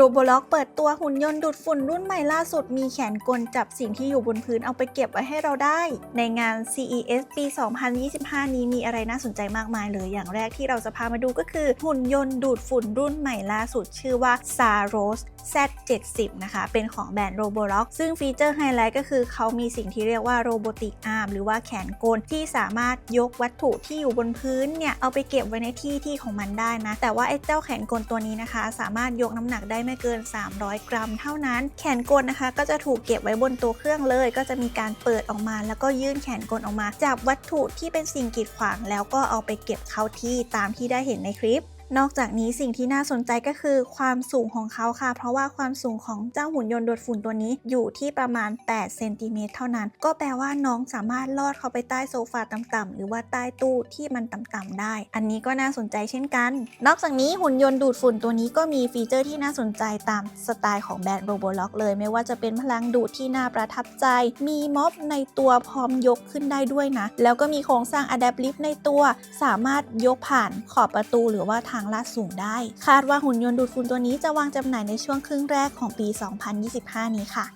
โรบล็อกเปิดตัวหุ่นยนต์ดูดฝุ่นรุ่นใหม่ล่าสุดมีแขนกลจับสิ่งที่อยู่บนพื้นเอาไปเก็บไว้ให้เราได้ ในงาน CES ปี 2025 นี้มีอะไรน่าสนใจมากมายเลย อย่างแรกที่เราจะพามาดูก็คือ หุ่นยนต์ดูดฝุ่นรุ่นใหม่ล่าสุด ชื่อว่า Saros Z70 นะคะ เป็นของแบรนด์ Roblox ซึ่งฟีเจอร์ไฮไลท์ก็คือเขามีสิ่งที่เรียกว่า Robotic Arm หรือว่าแขนกลที่สามารถยกวัตถุที่อยู่บนพื้นเนี่ยเอาไปเก็บไว้ในที่ที่ของมันได้นะแต่ว่าไอ้เจ้าแขนกลตัวนี้นะคะ สามารถยกน้ำหนักได้ไม่เกิน 300 กรัม เท่านั้น แขนกลนะคะ ก็จะถูกเก็บไว้บนตัวเครื่องเลย ก็จะมีการเปิดออกมา แล้วก็ยื่นแขนกลออกมา จับวัตถุที่เป็นสิ่งกีดขวาง แล้วก็เอาไปเก็บเข้าที่ตามที่ได้เห็นในคลิป นอกจากนี้สิ่งที่น่าสนใจก็คือความสูงของเขาค่ะ เพราะว่าความสูงของเจ้าหุ่นยนต์ดูดฝุ่นตัวนี้อยู่ที่ประมาณ 8 เซนติเมตรเท่านั้น ก็แปลว่าน้องสามารถลอดเข้าไปใต้โซฟาต่ำๆหรือว่าใต้ตู้ที่มันต่ำๆได้ อันนี้ก็น่าสนใจเช่นกัน นอกจากนี้หุ่นยนต์ดูดฝุ่นตัวนี้ก็มีฟีเจอร์ที่น่าสนใจตามสไตล์ของแบรนด์ Roblox เลย ไม่ว่าจะเป็นพลังดูดที่น่าประทับใจ มีม็อบในตัวพร้อมยกขึ้นได้ด้วยนะ แล้วก็มีโครงสร้าง Adapt Lift ในตัว สามารถยกผ่านขอบประตูหรือว่าทาางลาดสูงได้ คาดว่าหุ่นยนต์ดูดฝุ่นตัวนี้จะวางจำหน่ายในช่วงครึ่งแรกของปี 2025 นี้ค่ะ